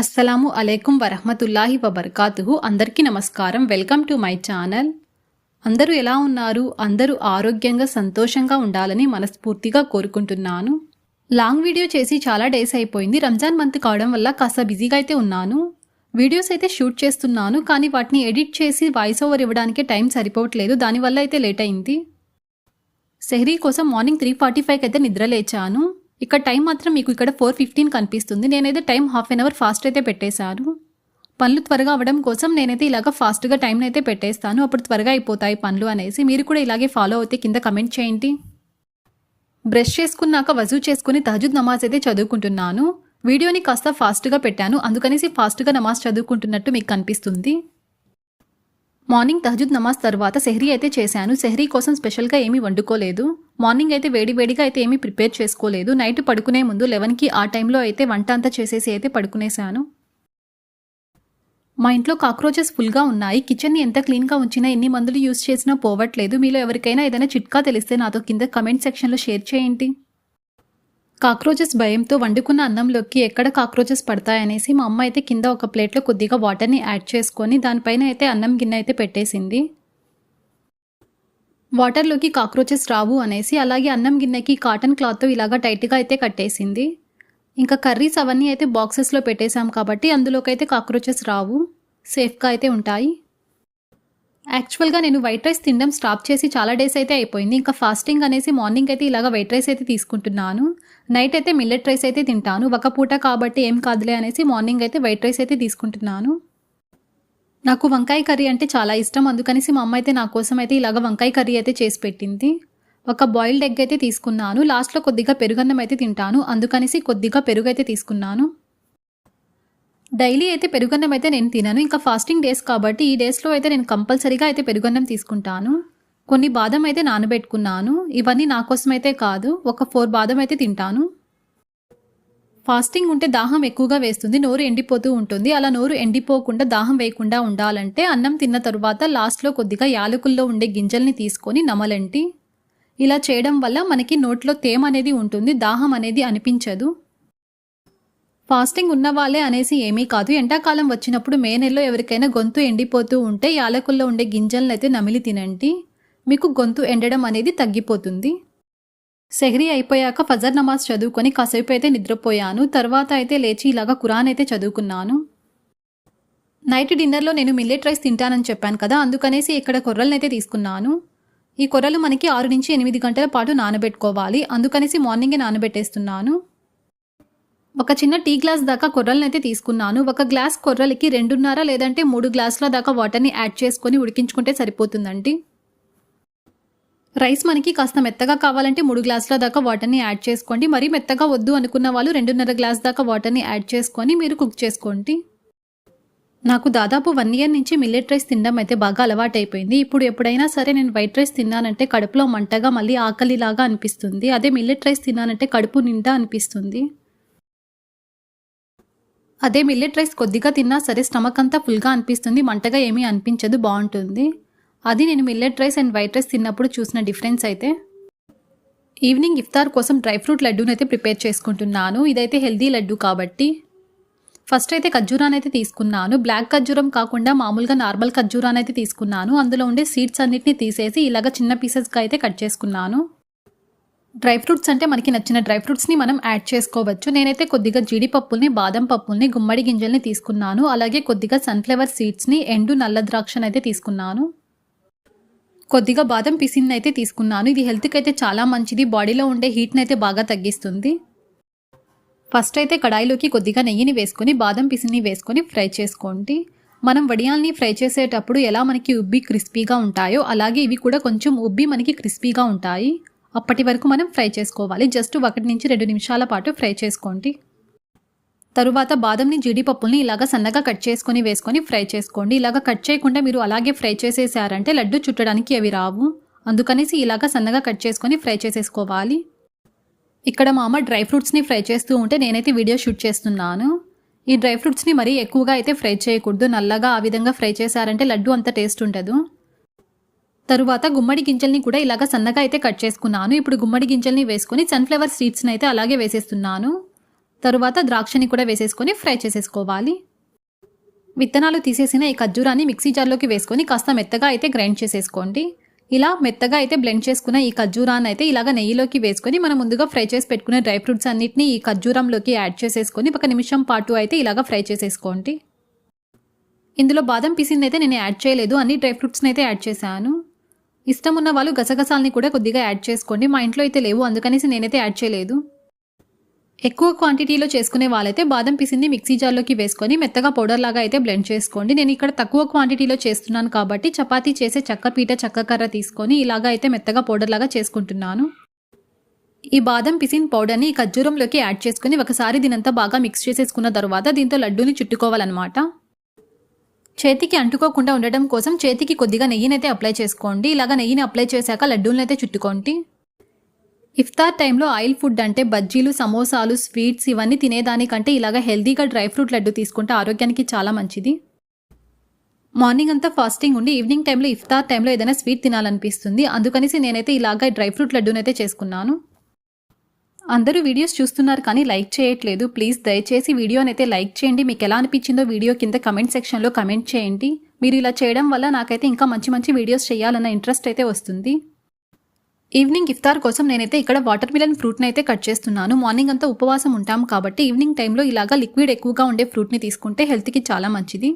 అస్సలాము అలైకుం వరహమతుల్లాహి వబర్కాతుహు. అందరికీ నమస్కారం. Welcome to my channel. అందరూ ఎలా ఉన్నారు? అందరూ ఆరోగ్యంగా సంతోషంగా ఉండాలని మనస్ఫూర్తిగా కోరుకుంటున్నాను. లాంగ్ వీడియో చేసి చాలా డేస్ అయిపోయింది. రంజాన్ మంత్ కావడం వల్ల కాస్త బిజీగా అయితే ఉన్నాను. వీడియోస్ అయితే షూట్ చేస్తున్నాను కానీ వాటిని ఎడిట్ చేసి వాయిస్ ఓవర్ ఇవ్వడానికి టైం సరిపోవట్లేదు. దానివల్ల అయితే లేట్ అయింది. సెహరీ కోసం మార్నింగ్ త్రీ ఫార్టీ ఫైవ్కి అయితే నిద్ర లేచాను. ఇక్కడ టైం మాత్రం మీకు ఇక్కడ ఫోర్ ఫిఫ్టీన్ కనిపిస్తుంది. నేనైతే time half an hour fast అయితే పెట్టేశాను. పనులు త్వరగా అవ్వడం కోసం నేనైతే ఇలాగ ఫాస్ట్గా టైం అయితే పెట్టేస్తాను. అప్పుడు త్వరగా అయిపోతాయి పనులు అనేసి. మీరు కూడా ఇలాగే ఫాలో అవుతే కింద కమెంట్ చేయండి. బ్రష్ చేసుకున్నాక వజూ చేసుకుని తహజుద్ నమాజ్ అయితే చదువుకుంటున్నాను. వీడియోని కాస్త ఫాస్ట్గా పెట్టాను. అందుకనేసి ఫాస్ట్గా నమాజ్ చదువుకుంటున్నట్టు మీకు కనిపిస్తుంది. మార్నింగ్ తహజుద్ నమాజ్ తర్వాత సెహరీ అయితే చేశాను. సెహరీ కోసం స్పెషల్గా ఏమీ వండుకోలేదు. మార్నింగ్ అయితే వేడివేడిగా అయితే ఏమీ ప్రిపేర్ చేసుకోలేదు. నైట్ పడుకునే ముందు లెవెన్కి ఆ టైంలో అయితే వంట అంతా చేసేసి అయితే పడుకునేశాను. మా ఇంట్లో కాక్రోచెస్ ఫుల్గా ఉన్నాయి. కిచెన్ని ఎంత క్లీన్గా ఉంచినా ఎన్ని మందులు యూస్ చేసినా పోవట్లేదు. మీలో ఎవరికైనా ఏదైనా చిట్కా తెలిస్తే నాతో కింద కమెంట్ సెక్షన్లో షేర్ చేయండి. కాక్రోచెస్ భయంతో వండుకున్న అన్నంలోకి ఎక్కడ కాక్రోచెస్ పడతాయనేసి మా అమ్మ అయితే కింద ఒక ప్లేట్లో కొద్దిగా వాటర్ని యాడ్ చేసుకొని దానిపైన అయితే అన్నం గిన్నె అయితే పెట్టేసింది. వాటర్లోకి కాక్రోచెస్ రావు అనేసి అలాగే అన్నం గిన్నెకి కాటన్ క్లాత్తో ఇలాగా టైట్గా అయితే కట్టేసింది. ఇంకా కర్రీస్ అవన్నీ అయితే బాక్సెస్లో పెట్టేశాం కాబట్టి అందులోకి అయితే కాక్రోచెస్ రావు. సేఫ్గా అయితే ఉంటాయి. యాక్చువల్గా నేను వైట్ రైస్ తినడం స్టాప్ చేసి చాలా డేస్ అయితే అయిపోయింది. ఇంకా ఫాస్టింగ్ అనేసి మార్నింగ్ అయితే ఇలాగ వైట్ రైస్ అయితే తీసుకుంటున్నాను. నైట్ అయితే మిల్లెట్ రైస్ అయితే తింటాను. ఒక పూట కాబట్టి ఏం కాదులే అనేసి మార్నింగ్ అయితే వైట్ రైస్ అయితే తీసుకుంటున్నాను. నాకు వంకాయ కర్రీ అంటే చాలా ఇష్టం. అందుకనేసి మా అమ్మ అయితే నా కోసం అయితే ఇలాగ వంకాయ కర్రీ అయితే చేసి పెట్టింది. ఒక బాయిల్డ్ ఎగ్ అయితే తీసుకున్నాను. లాస్ట్లో కొద్దిగా పెరుగన్నం అయితే తింటాను. అందుకనేసి కొద్దిగా పెరుగు అయితే తీసుకున్నాను. డైలీ అయితే పెరుగన్నం అయితే నేను తినను. ఇంకా ఫాస్టింగ్ డేస్ కాబట్టి ఈ డేస్లో అయితే నేను కంపల్సరీగా అయితే పెరుగన్నం తీసుకుంటాను. కొన్ని బాదం అయితే నానబెట్టుకున్నాను. ఇవన్నీ నా కోసం అయితే కాదు ఒక ఫోర్ బాదం అయితే తింటాను. ఫాస్టింగ్ ఉంటే దాహం ఎక్కువగా వేస్తుంది నోరు ఎండిపోతూ ఉంటుంది. అలా నోరు ఎండిపోకుండా దాహం వేయకుండా ఉండాలంటే అన్నం తిన్న తరువాత లాస్ట్లో కొద్దిగా యాలకుల్లో ఉండే గింజల్ని తీసుకొని నమలంటి. ఇలా చేయడం వల్ల మనకి నోట్లో తేమ అనేది ఉంటుంది దాహం అనేది అనిపించదు. ఫాస్టింగ్ ఉన్న వాళ్ళే అనేసి ఏమీ కాదు. ఎండాకాలం వచ్చినప్పుడు మే నెలలో ఎవరికైనా గొంతు ఎండిపోతూ ఉంటే యాలకుల్లో ఉండే గింజలను అయితే నమిలి తినండి. మీకు గొంతు ఎండడం అనేది తగ్గిపోతుంది. సెహరీ అయిపోయాక ఫజర్ నమాజ్ చదువుకొని కాసేపు అయితే నిద్రపోయాను. తర్వాత అయితే లేచి ఇలాగా కురాన్ అయితే చదువుకున్నాను. నైట్ డిన్నర్లో నేను మిల్లెట్ రైస్ తింటానని చెప్పాను కదా అందుకనేసి ఇక్కడ కొర్రలనైతే అయితే తీసుకున్నాను. ఈ కొర్రలు మనకి ఆరు నుంచి ఎనిమిది గంటల పాటు నానబెట్టుకోవాలి. అందుకనేసి మార్నింగే నానబెట్టేస్తున్నాను. ఒక చిన్న టీ గ్లాస్ దాకా కొర్రలనైతే అయితే తీసుకున్నాను. ఒక గ్లాస్ కొర్రలకి రెండున్నర లేదంటే మూడు గ్లాసుల దాకా వాటర్ని యాడ్ చేసుకొని ఉడికించుకుంటే సరిపోతుందండి. రైస్ మనకి కాస్త మెత్తగా కావాలంటే మూడు గ్లాసుల దాకా వాటర్ని యాడ్ చేసుకోండి. మరీ మెత్తగా వద్దు అనుకున్న వాళ్ళు రెండున్నర గ్లాస్ దాకా వాటర్ని యాడ్ చేసుకొని మీరు కుక్ చేసుకోండి. నాకు దాదాపు వన్ ఇయర్ నుంచి మిల్లెట్ రైస్ తినడం అయితే బాగా అలవాటైపోయింది. ఇప్పుడు ఎప్పుడైనా సరే నేను వైట్ రైస్ తిన్నానంటే కడుపులో మంటగా మళ్ళీ ఆకలిలాగా అనిపిస్తుంది. అదే మిల్లెట్ రైస్ తిన్నానంటే కడుపు నిండా అనిపిస్తుంది. అదే మిల్లెట్ రైస్ కొద్దిగా తిన్నా సరే స్టమక్ అంతా ఫుల్గా అనిపిస్తుంది మంటగా ఏమీ అనిపించదు బాగుంటుంది. అది నేను millet rice and white rice తిన్నప్పుడు చూసిన డిఫరెన్స్ అయితే. ఈవినింగ్ ఇఫ్తార్ కోసం డ్రై ఫ్రూట్ లడ్డూని అయితే ప్రిపేర్ చేసుకుంటున్నాను. ఇదైతే హెల్దీ లడ్డు కాబట్టి. ఫస్ట్ అయితే ఖర్జూరాన్ని అయితే తీసుకున్నాను. బ్లాక్ ఖర్జూరం కాకుండా మామూలుగా నార్మల్ ఖర్జూరాన్ని అయితే తీసుకున్నాను. అందులో ఉండే సీడ్స్ అన్నిటిని తీసేసి ఇలాగ చిన్న పీసెస్గా అయితే కట్ చేసుకున్నాను. డ్రై ఫ్రూట్స్ అంటే మనకి నచ్చిన డ్రై ఫ్రూట్స్ని మనం యాడ్ చేసుకోవచ్చు. నేనైతే కొద్దిగా జీడిపప్పుల్ని బాదం పప్పుల్ని గుమ్మడి గింజల్ని తీసుకున్నాను. అలాగే కొద్దిగా సన్ఫ్లవర్ సీడ్స్ని ఎండు నల్ల ద్రాక్షను అయితే తీసుకున్నాను. కొద్దిగా బాదం పిసిన్ అయితే తీసుకున్నాను. ఇది హెల్త్కి అయితే చాలా మంచిది. బాడీలో ఉండే హీట్ని అయితే బాగా తగ్గిస్తుంది. ఫస్ట్ అయితే కడాయిలోకి కొద్దిగా నెయ్యిని వేసుకొని బాదం పిసిని వేసుకొని ఫ్రై చేసుకోండి. మనం వడియాల్ని ఫ్రై చేసేటప్పుడు ఎలా మనకి ఉబ్బి క్రిస్పీగా ఉంటాయో అలాగే ఇవి కూడా కొంచెం ఉబ్బి మనకి క్రిస్పీగా ఉంటాయి. అప్పటి వరకు మనం ఫ్రై చేసుకోవాలి. జస్ట్ ఒకటి నుంచి రెండు నిమిషాల పాటు ఫ్రై చేసుకోండి. తరువాత బాదంని జీడిపప్పుల్ని ఇలాగ సన్నగా కట్ చేసుకొని వేసుకొని ఫ్రై చేసుకోండి. ఇలాగ కట్ చేయకుండా మీరు అలాగే ఫ్రై చేసేసారంటే లడ్డు చుట్టడానికి అవి రావు. అందుకనేసి ఇలాగ సన్నగా కట్ చేసుకొని ఫ్రై చేసేసుకోవాలి. ఇక్కడ మా అమ్మ డ్రై ఫ్రూట్స్ని ఫ్రై చేస్తూ ఉంటే నేనైతే వీడియో షూట్ చేస్తున్నాను. ఈ డ్రై ఫ్రూట్స్ని మరీ ఎక్కువగా అయితే ఫ్రై చేయకూడదు. నల్లగా ఆ విధంగా ఫ్రై చేశారంటే లడ్డు అంత టేస్ట్ ఉండదు. తరువాత గుమ్మడి గింజల్ని కూడా ఇలాగ సన్నగా అయితే కట్ చేసుకున్నాను. ఇప్పుడు గుమ్మడి గింజల్ని వేసుకొని సన్ఫ్లవర్ సీడ్స్ని అయితే అలాగే వేసేస్తున్నాను. తరువాత ద్రాక్షని కూడా వేసేసుకొని ఫ్రై చేసేసుకోవాలి. విత్తనాలు తీసేసిన ఈ ఖర్జూరాన్ని మిక్సీ జార్లోకి వేసుకొని కాస్త మెత్తగా అయితే గ్రైండ్ చేసేసుకోండి. ఇలా మెత్తగా అయితే బ్లెండ్ చేసుకున్న ఈ ఖర్జూరాన్ని అయితే ఇలాగ నెయ్యిలోకి వేసుకొని మనం ముందుగా ఫ్రై చేసి పెట్టుకునే డ్రై ఫ్రూట్స్ అన్నిటిని ఈ ఖర్జూరంలోకి యాడ్ చేసేసుకొని ఒక నిమిషం పాటు అయితే ఇలాగ ఫ్రై చేసేసుకోండి. ఇందులో బాదం పిసిన్ అయితే నేను యాడ్ చేయలేదు. అన్ని డ్రై ఫ్రూట్స్ని అయితే యాడ్ చేశాను. ఇష్టం ఉన్న వాళ్ళు గసగసాలని కూడా కొద్దిగా యాడ్ చేసుకోండి. మా ఇంట్లో అయితే లేవు అందుకనేసి నేనైతే యాడ్ చేయలేదు. ఎక్కువ క్వాంటిటీలో చేసుకునే వాళ్ళైతే బాదం పిసింది మిక్సీ జార్లోకి వేసుకొని మెత్తగా పౌడర్ లాగా అయితే బ్లెండ్ చేసుకోండి. నేను ఇక్కడ తక్కువ క్వాంటిటీలో చేస్తున్నాను కాబట్టి చపాతీ చేసే చక్క పీఠ చక్కకర్ర తీసుకొని ఇలాగా అయితే మెత్తగా పౌడర్ లాగా చేసుకుంటున్నాను. ఈ బాదం పిసిన్ పౌడర్ని ఖర్జూరంలోకి యాడ్ చేసుకుని ఒకసారి దీనంతా బాగా మిక్స్ చేసేసుకున్న తర్వాత దీంతో లడ్డూని చుట్టుకోవాలన్నమాట. చేతికి అంటుకోకుండా ఉండటం కోసం చేతికి కొద్దిగా నెయ్యినైతే అప్లై చేసుకోండి. ఇలాగ నెయ్యిని అప్లై చేశాక లడ్డూలను అయితే చుట్టుకోండి. ఇఫ్తార్ టైంలో ఆయిల్ ఫుడ్ అంటే బజ్జీలు సమోసాలు స్వీట్స్ ఇవన్నీ తినేదానికంటే ఇలాగ హెల్దీగా డ్రై ఫ్రూట్ లడ్డు తీసుకుంటే ఆరోగ్యానికి చాలా మంచిది. మార్నింగ్ అంతా ఫాస్టింగ్ ఉండి ఈవినింగ్ టైంలో ఇఫ్తార్ టైంలో ఏదైనా స్వీట్ తినాలనిపిస్తుంది. అందుకనేసి నేనైతే ఇలాగ డ్రై ఫ్రూట్ లడ్డూనైతే చేసుకున్నాను. అందరూ వీడియోస్ చూస్తున్నారు కానీ లైక్ చేయట్లేదు. ప్లీజ్ దయచేసి వీడియోనైతే లైక్ చేయండి. మీకు ఎలా అనిపించిందో వీడియో కింద కమెంట్ సెక్షన్లో కమెంట్ చేయండి. మీరు ఇలా చేయడం వల్ల నాకైతే ఇంకా మంచి మంచి వీడియోస్ చేయాలన్న ఇంట్రెస్ట్ అయితే వస్తుంది. ఈవినింగ్ ఇఫ్తార్ కోసం నేనైతే ఇక్కడ వాటర్ మిలన్ ఫ్రూట్ని అయితే కట్ చేస్తున్నాను. మార్నింగ్ అంతా ఉపవాసం ఉంటాం కాబట్టి ఈవినింగ్ టైంలో ఇలాగా లిక్విడ్ ఎక్కువగా ఉండే ఫ్రూట్ని తీసుకుంటే హెల్త్కి చాలా మంచిది.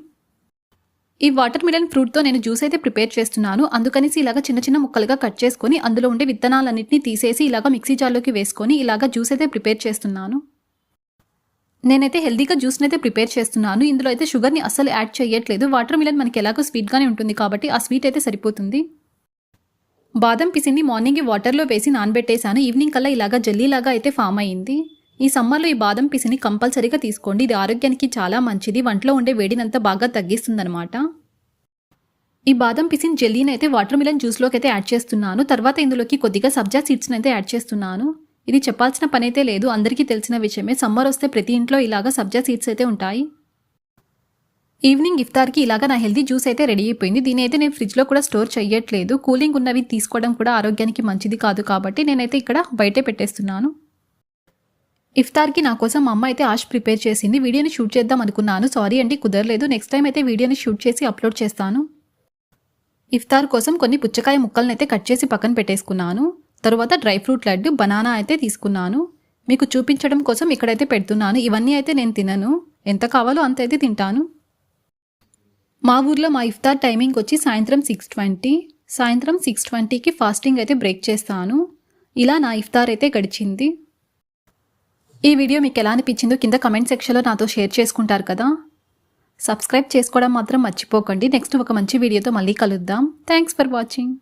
ఈ వాటర్ మిలన్ ఫ్రూట్తో నేను జ్యూస్ అయితే ప్రిపేర్ చేస్తున్నాను. అందుకనేసి ఇలాగ చిన్న చిన్న ముక్కలుగా కట్ చేసుకొని అందులో ఉండే విత్తనాలన్నింటినీ తీసేసి ఇలాగ మిక్సీ జార్లోకి వేసుకొని ఇలాగ జ్యూస్ అయితే ప్రిపేర్ చేస్తున్నాను. నేనైతే హెల్దీగా జ్యూస్ని అయితే ప్రిపేర్ చేస్తున్నాను. ఇందులో అయితే షుగర్ని అస్సలు యాడ్ చేయట్లేదు వాటర్ మిలన్ మనకి ఎలాగో స్వీట్గానే ఉంటుంది కాబట్టి ఆ స్వీట్ అయితే సరిపోతుంది. బాదం పిసిని మార్నింగ్ వాటర్లో వేసి నానబెట్టేశాను. ఈవినింగ్ కల్లా ఇలాగా జల్లీలాగా అయితే ఫామ్ అయ్యింది ఈ సమ్మర్లో ఈ బాదం పిసిని కంపల్సరీగా తీసుకోండి. ఇది ఆరోగ్యానికి చాలా మంచిది. వంటలో ఉండే వేడినంతా బాగా తగ్గిస్తుందనమాట ఈ బాదం పిసిన్ జెల్లీని అయితే వాటర్ మిలన్ జ్యూస్లోకి అయితే యాడ్ చేస్తున్నాను. తర్వాత ఇందులోకి కొద్దిగా సబ్జా సీడ్స్ని అయితే యాడ్ చేస్తున్నాను. ఇది చెప్పాల్సిన పని అయితే లేదు. అందరికీ తెలిసిన విషయమే. సమ్మర్ వస్తే ప్రతి ఇంట్లో ఇలాగా సబ్జా సీడ్స్ అయితే ఉంటాయి. ఈవినింగ్ ఇఫ్తార్కి ఇలాగా నా హెల్తీ జ్యూస్ అయితే రెడీ అయిపోయింది. దీని అయితే నేను ఫ్రిడ్జ్లో కూడా స్టోర్ చేయట్లేదు. కూలింగ్ ఉన్నవి తీసుకోవడం కూడా ఆరోగ్యానికి మంచిది కాదు కాబట్టి నేనైతే ఇక్కడ బయటే పెట్టేస్తున్నాను. ఇఫ్తార్కి నా కోసం అమ్మ అయితే ఆష్ ప్రిపేర్ చేసింది. వీడియోని షూట్ చేద్దాం అనుకున్నాను. సారీ అండి కుదరలేదు. నెక్స్ట్ టైం అయితే వీడియోని షూట్ చేసి అప్లోడ్ చేస్తాను. ఇఫ్తార్ కోసం కొన్ని పుచ్చకాయ ముక్కలను అయితే కట్ చేసి పక్కన పెట్టేసుకున్నాను. తరువాత డ్రై ఫ్రూట్ లడ్డు బనానా అయితే తీసుకున్నాను. మీకు చూపించడం కోసం ఇక్కడైతే పెడుతున్నాను. ఇవన్నీ అయితే నేను తినను. ఎంత కావాలో అంత అయితే తింటాను. మా ఊర్లో మా ఇఫ్తార్ టైమింగ్ వచ్చి సాయంత్రం సిక్స్ ట్వంటీ. సాయంత్రం సిక్స్ ట్వంటీకి ఫాస్టింగ్ అయితే బ్రేక్ చేస్తాను. ఇలా నా ఇఫ్తార్ అయితే గడిచింది. ఈ వీడియో మీకు ఎలా అనిపించిందో కింద కమెంట్ సెక్షన్లో నాతో షేర్ చేసుకుంటారు కదా. సబ్స్క్రైబ్ చేసుకోవడం మాత్రం మర్చిపోకండి. నెక్స్ట్ ఒక మంచి వీడియోతో మళ్ళీ కలుద్దాం. Thanks for watching